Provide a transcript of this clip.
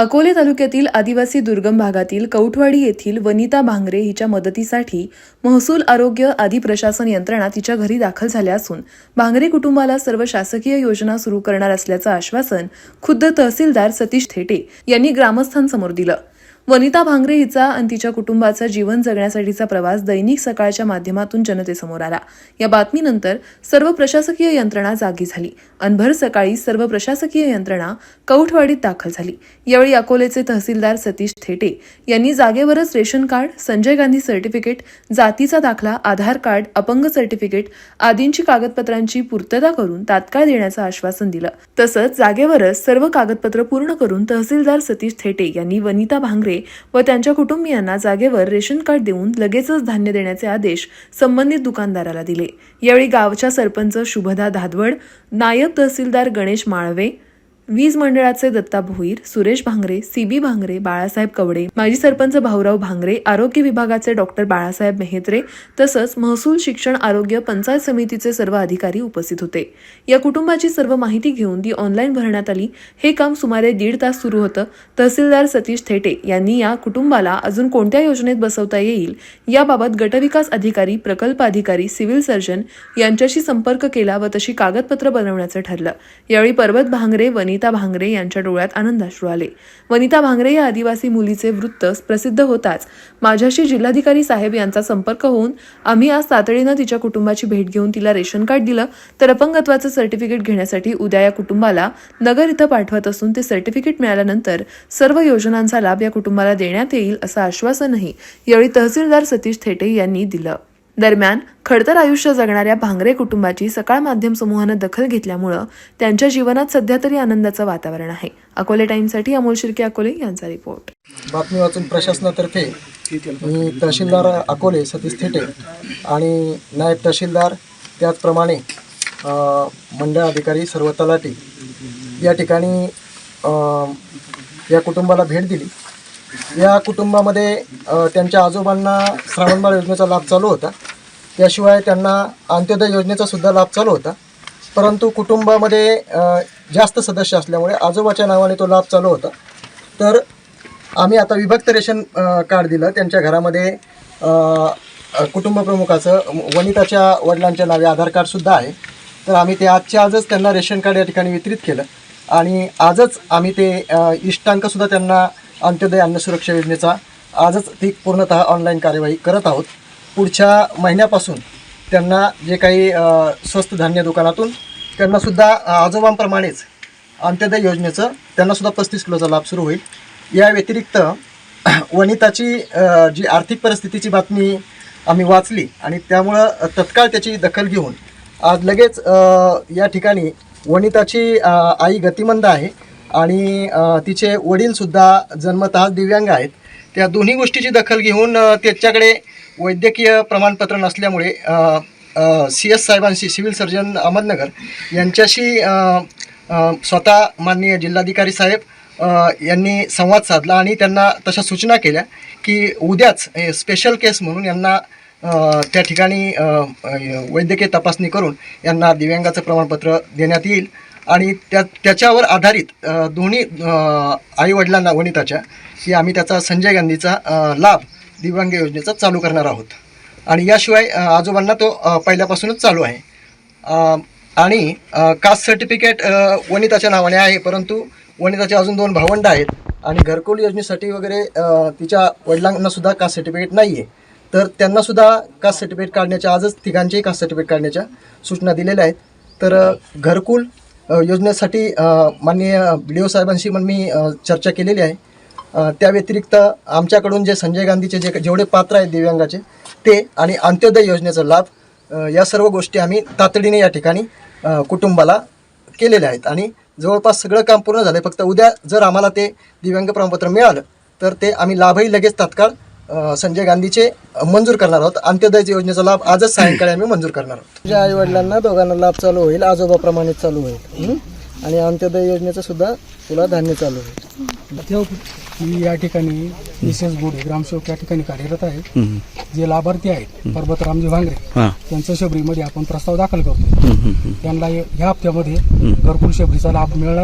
अकोले तालुक्यातील आदिवासी दुर्गम भागातील कौठवाडी येथील वनिता भांगरे हिच्या मदतीसाठी महसूल आरोग्य आदी प्रशासन यंत्रणा तिच्या घरी दाखल झाल्या असून भांगरे कुटुंबाला सर्व शासकीय योजना सुरू करणार असल्याचं आश्वासन खुद्द तहसीलदार सतीश थेटे यांनी ग्रामस्थांसमोर दिलं. वनिता भांगरे हिचा आणि तिच्या कुटुंबाचा जीवन जगण्यासाठीचा प्रवास दैनिक सकाळच्या माध्यमातून जनतेसमोर आला. या बातमीनंतर सर्व प्रशासकीय यंत्रणा जागी झाली. अनभर सकाळी सर्व प्रशासकीय यंत्रणा कौठवाडीत दाखल झाली. यावेळी अकोलेचे तहसीलदार सतीश थेटे यांनी जागेवरच ration card Sanjay Gandhi certificate जातीचा दाखला आधार कार्ड अपंग सर्टिफिकेट आदींची कागदपत्रांची पूर्तता करून तात्काळ देण्याचं आश्वासन दिलं. तसंच जागेवरच सर्व कागदपत्र पूर्ण करून तहसीलदार सतीश थेटे यांनी वनिता भांगरे व त्यांच्या कुटुंबियांना जागेवर रेशन कार्ड देऊन लगेचच धान्य देण्याचे आदेश संबंधित दुकानदाराला दिले. यावेळी गावच्या सरपंच शुभदा धादवड नायब तहसीलदार गणेश माळवे वीज मंडळाचे दत्ता भोईर सुरेश भांगरे सीबी भांगरे बाळासाहेब कवडे माजी सरपंच भाऊराव भांगरे आरोग्य विभागाचे डॉक्टर बाळासाहेब मेहेत्रे तसंच महसूल शिक्षण आरोग्य पंचायत समितीचे सर्व अधिकारी उपस्थित होते. या कुटुंबाची सर्व माहिती घेऊन ती ऑनलाईन भरण्यात आली. हे काम सुमारे दीड तास सुरू होतं. तहसीलदार सतीश थेटे यांनी या कुटुंबाला अजून कोणत्या योजनेत बसवता येईल याबाबत गटविकास अधिकारी प्रकल्प अधिकारी सिव्हिल सर्जन यांच्याशी संपर्क केला व तशी कागदपत्र बनवण्याचं ठरलं. यावेळी पर्वत भांगरे वनिता वनिता भांगरे यांच्या डोळ्यात आनंदाश्रू आले. वनिता भांगरे या आदिवासी मुलीचे वृत्त प्रसिद्ध होताच. माझ्याशी जिल्हाधिकारी साहेब यांचा संपर्क होऊन आम्ही आज तातडीनं तिच्या कुटुंबाची भेट घेऊन तिला रेशन कार्ड दिलं. तर अपंगत्वाचं सर्टिफिकेट घेण्यासाठी उद्या या कुटुंबाला नगर इथं पाठवत असून ते सर्टिफिकेट मिळाल्यानंतर सर्व योजनांचा लाभ या कुटुंबाला देण्यात येईल असं आश्वासनही यावेळी तहसीलदार सतीश थेटे यांनी दिलं. दरम्यान खडतर आयुष्य जगणाऱ्या भांगरे कुटुंबाची सकाळ माध्यम समूहानं दखल घेतल्यामुळं त्यांच्या जीवनात सध्या तरी आनंदाचं वातावरण आहे. अकोले टाइमसाठी अमोल शिर्के अकोले यांचा रिपोर्ट. बातमी वाचून प्रशासनातर्फे मी तहसीलदार अकोले सतीश थेटे आणि नायब तहसीलदार त्याचप्रमाणे मंडळ अधिकारी सर्व तलाटी या ठिकाणी या कुटुंबाला भेट दिली. या कुटुंबामध्ये त्यांच्या आजोबांना श्रावणबाळ योजनेचा लाभ चालू होता. याशिवाय त्यांना अंत्योदय योजनेचा सुद्धा लाभ चालू होता. परंतु कुटुंबामध्ये जास्त सदस्य असल्यामुळे आजोबाच्या नावाने तो लाभ चालू होता. तर आम्ही आता विभक्त रेशन कार्ड दिलं. त्यांच्या घरामध्ये कुटुंब प्रमुखाचं वनिताच्या वडिलांच्या नावे आधार कार्डसुद्धा आहे. तर आम्ही ते आजच्या आजच त्यांना रेशन कार्ड या ठिकाणी वितरित केलं. आणि आजच आम्ही ते इष्टांकसुद्धा त्यांना अंत्योदय अन्न सुरक्षा योजनेचा आजच ती पूर्णतः ऑनलाईन कार्यवाही करत आहोत. पुढच्या महिन्यापासून त्यांना जे काही स्वस्त धान्य दुकानातून त्यांनासुद्धा आजोबांप्रमाणेच अंत्योदय योजनेचं त्यांनासुद्धा पस्तीस किलोचा लाभ सुरू होईल. या व्यतिरिक्त वनिताची जी आर्थिक परिस्थितीची बातमी आम्ही वाचली आणि त्यामुळं तत्काळ त्याची दखल घेऊन आज लगेच या ठिकाणी वनिताची आई गतिमंद आहे आणि तिचे वडीलसुद्धा जन्मतः दिव्यांग आहेत. त्या दोन्ही गोष्टीची दखल घेऊन त्याच्याकडे वैद्यकीय प्रमाणपत्र नसल्यामुळे सी एस साहेबांशी सिव्हिल सर्जन अहमदनगर यांच्याशी स्वतः माननीय जिल्हाधिकारी साहेब यांनी संवाद साधला आणि त्यांना तशा सूचना केल्या की उद्याच स्पेशल केस म्हणून यांना त्या ठिकाणी वैद्यकीय तपासणी करून यांना दिव्यांगाचं प्रमाणपत्र देण्यात येईल. आणि त्या त्याच्यावर आधारित दोन्ही आईवडिलांना वनिताच्या की आम्ही त्याचा संजय गांधीचा लाभ दिव्यांग योजनेचा चालू करणार आहोत. आणि याशिवाय आजोबांना तो पहिल्यापासूनच चालू आहे. आणि कास्ट सर्टिफिकेट वनिताच्या नावाने आहे परंतु वनिताचे अजून दोन भावंड आहेत आणि घरकुल योजनेसाठी वगैरे तिच्या वडिलांना सुद्धा कास्ट सर्टिफिकेट नाही आहे तर त्यांना सुद्धा कास्ट सर्टिफिकेट काढण्याच्या आजच तिघांचेही कास्ट सर्टिफिकेट काढण्याच्या सूचना दिलेल्या आहेत. तर घरकुल योजनेसाठी माननीय बी डी ओ साहेबांशी पण मी चर्चा केलेली आहे. त्या व्यतिरिक्त आमच्याकडून जे संजय गांधीचे जे जेवढे पात्र आहेत दिव्यांगाचे ते आणि अंत्योदय योजनेचा लाभ या सर्व गोष्टी आम्ही तातडीने या ठिकाणी कुटुंबाला केलेल्या आहेत. आणि जवळपास सगळं काम पूर्ण झालं फक्त उद्या जर आम्हाला ते दिव्यांग प्रमाणपत्र मिळालं तर ते आम्ही लाभही लगेच तात्काळ संजय गांधीचे मंजूर करणार आहोत. अंत्योदय योजनेचा लाभ आजच सायंकाळी आम्ही मंजूर करणार आहोत. तुझ्या आई वडिलांना दोघांना लाभ चालू होईल. आजोबाप्रमाणे चालू होईल. आणि अंत्योदय योजनेचं सुद्धा तुला धान्य चालू होईल. मी या ठिकाणी मिसेस गोडे ग्रामसेवक या ठिकाणी कार्यरत आहे जे लाभार्थी आहेत पर्वत रामजी भांगरे त्यांचं शबरीमध्ये आपण प्रस्ताव दाखल करतो. त्यांना ह्या हप्त्यामध्ये घरकुल शबरीचा लाभ मिळणार